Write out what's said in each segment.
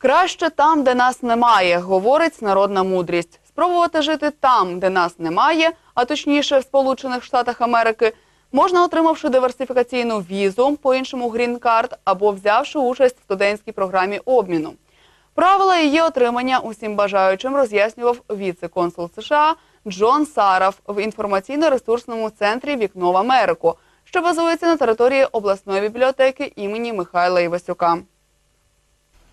Краще там, де нас немає, говорить народна мудрість. Спробувати жити там, де нас немає, а точніше в Сполучених Штатах Америки, можна отримавши диверсифікаційну візу, по-іншому грін-карт, або взявши участь в студентській програмі обміну. Правила її отримання усім бажаючим роз'яснював віце-консул США Джон Сараф в інформаційно-ресурсному центрі Вікно в Америку, що базується на території обласної бібліотеки імені Михайла Івасюка.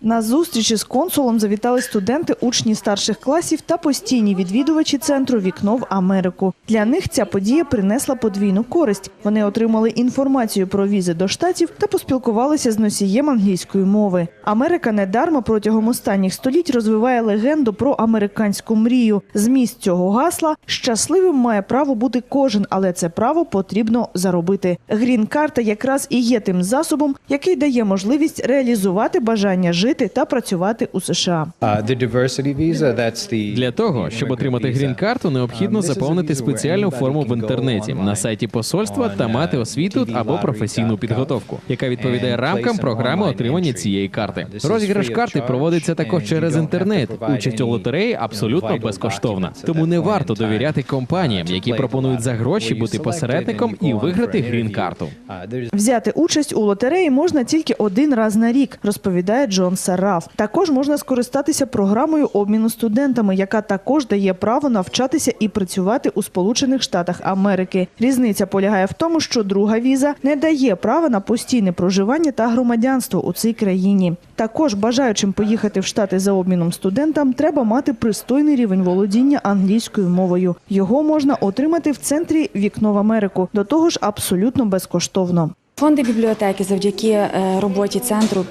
На зустрічі з консулом завітали студенти, учні старших класів та постійні відвідувачі центру Вікно в Америку. Для них ця подія принесла подвійну користь. Вони отримали інформацію про візи до штатів та поспілкувалися з носієм англійської мови. Америка недарма протягом останніх століть розвиває легенду про американську мрію. Зміст цього гасла щасливим має право бути кожен, але це право потрібно заробити. Грін-карта якраз і є тим засобом, який дає можливість реалізувати бажання жити та працювати у США. Uh, Для того, щоб отримати грін-карту, необхідно заповнити спеціальну форму в інтернеті на сайті посольства та мати освіту або професійну підготовку, яка відповідає рамкам програми отримання цієї карти. Розіграш карти проводиться також через інтернет. Участь у лотереї абсолютно безкоштовна. Тому не варто довіряти компаніям, які пропонують за гроші бути посередником і виграти грін-карту. Uh, there's Взяти участь у лотереї можна тільки один раз на рік, розповідає Джон Сараф. Також можна скористатися програмою обміну студентами, яка також дає право навчатися і працювати у Сполучених Штатах Америки. Різниця полягає в тому, що друга віза не дає права на постійне проживання та громадянство у цій країні. Також бажаючим поїхати в Штати за обміном студентам треба мати пристойний рівень володіння англійською мовою. Його можна отримати в центрі Вікно в Америку. До того ж, абсолютно безкоштовно. Фонди бібліотеки завдяки е, роботі центру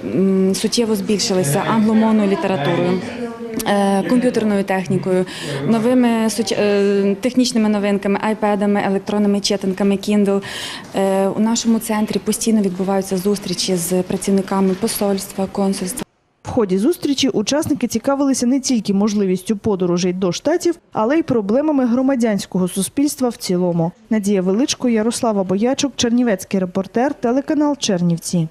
суттєво збільшилися англомовною літературою. е, Комп'ютерною технікою, новими е, технічними новинками, айпедами, електронними читанками, Kindle. У нашому центрі постійно відбуваються зустрічі з працівниками посольства, консульства. Ході зустрічі учасники цікавилися не тільки можливістю подорожей до штатів, але й проблемами громадянського суспільства в цілому. Надія Величко, Ярослава Боячук, Чернівецький репортер, телеканал Чернівці.